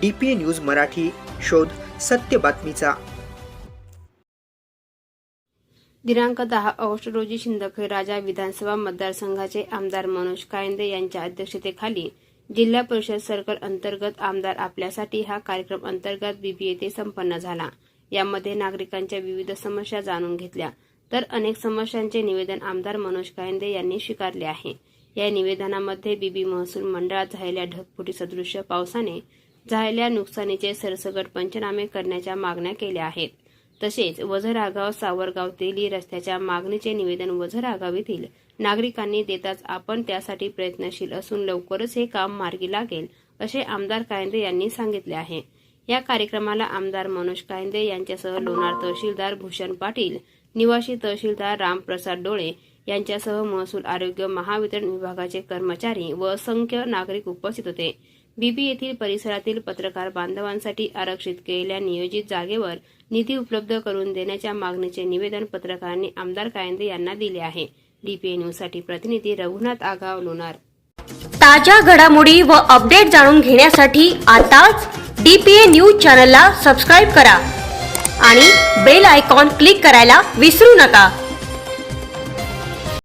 D P news Marathi शोध सत्य बातमीचा. दिनांक दहा ऑगस्ट रोजी शिंदखेड राजा विधानसभा मतदारसंघाचे आमदार मनोज कायंदे यांच्या अध्यक्षतेखाली जिल्हा परिषद सर्कल अंतर्गत आमदार आपल्यासाठी हा कार्यक्रम अंतर्गत बीबी येथे संपन्न झाला. यामध्ये नागरिकांच्या विविध समस्या जाणून घेतल्या. तर अनेक समस्यांचे निवेदन आमदार मनोज कायंदे यांनी स्वीकारले आहे. या निवेदनामध्ये बीबी महसूल मंडळात झालेल्या ढगफुटी सदृश्य पावसाने झालेल्या नुकसानीचे सरसगट पंचनामे करण्याच्या मागण्या केल्या आहेत. तसेच वझरागाव सावरगाव तेली रस्त्याच्या मागणीचे निवेदन वझरागाव येथील नागरिकांनी देताच आपण त्यासाठी प्रयत्नशील असून लवकरच हे काम मार्गी लागेल असे आमदार कायंदे यांनी सांगितले आहे. या कार्यक्रमाला आमदार मनोज कायंदे यांच्यासह लोणार तहसीलदार भूषण पाटील निवासी तहसीलदार रामप्रसाद डोळे यांच्यासह महसूल आरोग्य महावितरण विभागाचे कर्मचारी व असंख्य नागरिक उपस्थित होते. बीबी येथील परिसरातील पत्रकार बांधवांसाठी आरक्षित केलेल्या नियोजित जागेवर निधी उपलब्ध करून देण्याच्या मागणीचे निवेदन पत्रकारांनी आमदार कायंदे यांना दिले आहे. डीपीए न्यूजसाठी प्रतिनिधी रघुनाथ आगाव लोणार. ताज्या घडामोडी व अपडेट जाणून घेण्यासाठी आताच डीपीए न्यूज चॅनलला सबस्क्राईब करा आणि बेल आयकॉन क्लिक करायला विसरू नका.